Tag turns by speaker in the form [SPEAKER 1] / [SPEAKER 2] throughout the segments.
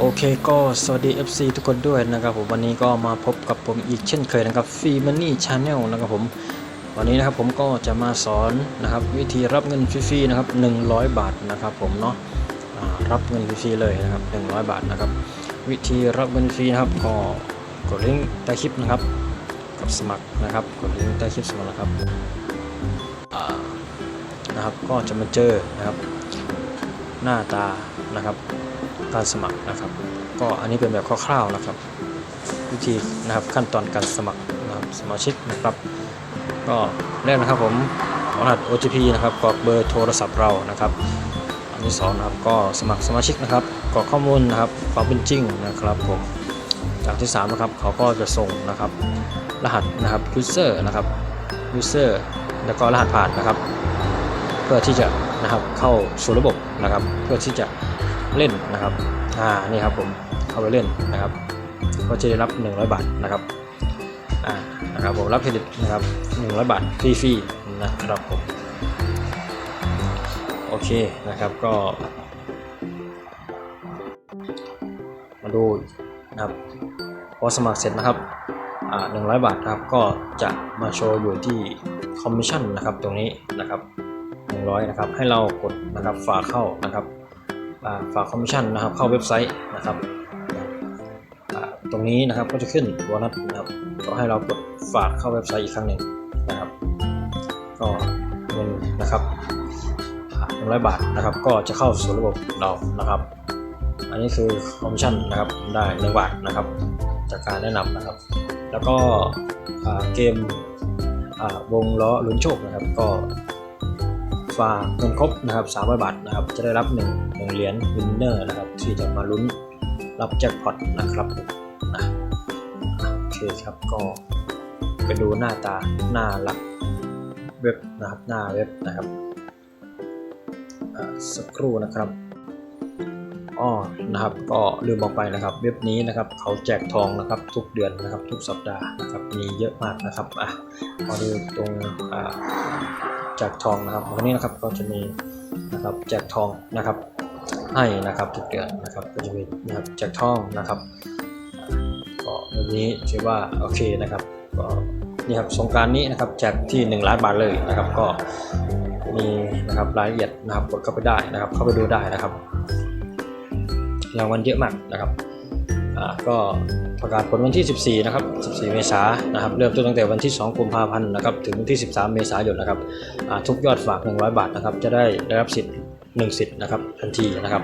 [SPEAKER 1] โอเคก็สวัสดี FC ทุกคนด้วยนะครับผมวันนี้ก็มาพบกับผมอีกเช่นเคยนะครับฟรีมันนี่ชาแนลนะครับผมวันนี้นะครับผมก็จะมาสอนนะครับวิธีรับเงินฟรีๆนะครับ100 บาทนะครับผมเนาะรับเงินฟรีๆเลยนะครับ100 บาทนะครับวิธีรับเงินฟรีนะครับก็กดลิงก์ใต้คลิปนะครับกดสมัครนะครับกดลิงก์ใต้คลิปสมัครนะครับนะครับก็จะมาเจอนะครับ หน้าตานะครับการสมัครนะครับ ก็อันนี้เป็นแบบคร่าวๆนะครับ วิธีนะครับขั้นตอนการสมัครนะครับสมาชิกนะครับ ก็แรกนะครับผมรหัส OTP นะครับกรอกเบอร์โทรศัพท์เรานะครับ อันที่สองนะครับก็สมัครสมาชิกนะครับกรอกข้อมูลนะครับความเป็นจริงนะครับผมจากที่สามนะครับเขาก็จะส่งนะครับรหัสนะครับ user นะครับ user แล้วก็รหัสผ่านนะครับ เพื่อที่จะ นะครับ เข้าสู่ระบบนะครับ เพื่อที่จะเล่นนะครับอ่านี่ครับผมเข้าไปเล่นนะครับ ก็จะได้รับ 100 บาทนะครับอ่านะครับผมรับเครดิตนะครับ 100 บาทฟรีๆนะครับผมโอเคนะครับก็ มาดูนะครับพอสมัครเสร็จนะครับอ่า100บาทนะครับก็จะมาโชว์อยู่ที่คอมมิชชั่นนะครับตรงนี้นะครับ 100 นะครับ ให้เรากดนะครับฝากเข้านะครับฝากคอมมิชชั่นนะครับเข้าเว็บไซต์นะครับตรงนี้นะครับก็จะขึ้นโบนัสนะครับก็ให้เรากดฝากเข้าเว็บไซต์อีกครั้งหนึ่งนะครับ ก็เงินนะครับหนึ่งร้อยบาทนะครับ ก็จะเข้าสู่ระบบเรานะครับ อันนี้คือคอมมิชชั่นนะครับได้หนึ่งบาทนะครับ จากการแนะนำนะครับ แล้วก็เกมวงล้อลุ้นโชคนะครับ ก็ ฝาเงินครบนะครับ300 บาทนะครับ จะได้รับ1 1เหรียญวินเนอร์นะครับ ที่จะมาลุ้นรับแจ็คพอตนะครับนะโอเคครับก็ไปดูหน้าตาหน้าหลักเว็บนะครับหน้าเว็บนะครับสักครู่นะครับอ้อนะครับ ก็ลืมบอกไปนะครับ เว็บนี้นะครับ เขาแจกทองนะครับ ทุกเดือนนะครับ ทุกสัปดาห์นะครับ มีเยอะมากนะครับ อะมาดูตรงอ่า แจกทองนะครับวันนี้นะครับก็จะมีนะครับแจกทองนะครับให้นะครับทุกเดือนนะครับก็จะมีนะครับแจกทองนะครับก็วันนี้ถือว่าโอเคนะครับก็นี่ครับสงการนี้นะครับแจกที่ 1 ล้านบาทเลยนะครับก็มีนะครับรายละเอียดนะครับกดเข้าไปได้นะครับ เข้าไปดูได้นะครับรางวัลเยอะมากนะครับ ก็ประกาศผลวันที่ 14 นะครับ 14 เมษายนนะครับ เริ่มต้นตั้งแต่วันที่ 2 กุมภาพันธ์นะครับ ถึงวันที่ 13 เมษายนนะครับทุกยอดฝาก 100 บาทนะครับ จะได้ได้รับสิทธิ์ 1 สิทธิ์นะครับทันทีนะครับ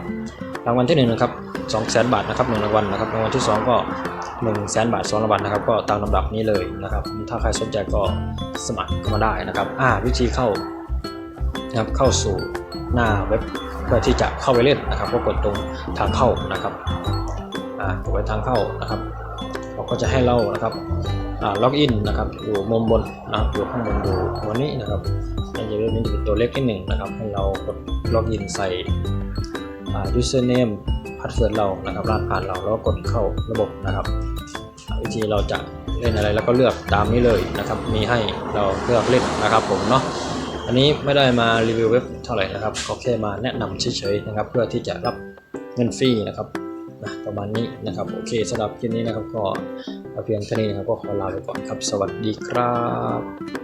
[SPEAKER 1] รางวัลที่1นะครับ200,000บาทนะครับ1รางวัลนะครับ รางวัลที่ 2 ก็100,000 บาท2รางวัลนะครับ ก็ตามลำดับนี้เลยนะครับ ถ้าใครสนใจก็สมัครเข้ามาได้นะครับอ่าวิธีเข้านะครับเข้าสู่หน้าเว็บเพื่อที่จะเข้าไปเล่นนะครับ ก็กดตรงทางเข้านะครับ ไปทางเข้านะครับเราก็จะให้เรานะครับล็อกอินนะครับอยู่มุมบนนะครับอยู่ข้างบนอยู่วันนี้นะครับในเว็บนี้จะเป็นตัวเลขที่หนึ่งนะครับให้เรากดล็อกอินใส่ username password เรานะครับรหัสผ่านเราแล้วกดเข้าระบบนะครับ วิธีเราจะเล่นอะไรแล้วก็เลือกตามนี้เลยนะครับ มีให้เราเลือกเล่นนะครับผมเนาะอันนี้ไม่ได้มารีวิวเว็บเท่าไหร่นะครับก็แค่มาแนะนำเฉยๆนะครับ เพื่อที่จะรับเงินฟรีนะครับ นะประมาณนี้นะครับโอเคสำหรับคลิปนี้นะครับก็เพียงเท่านี้นะครับก็ขอลาไปก่อนครับ สวัสดีครับ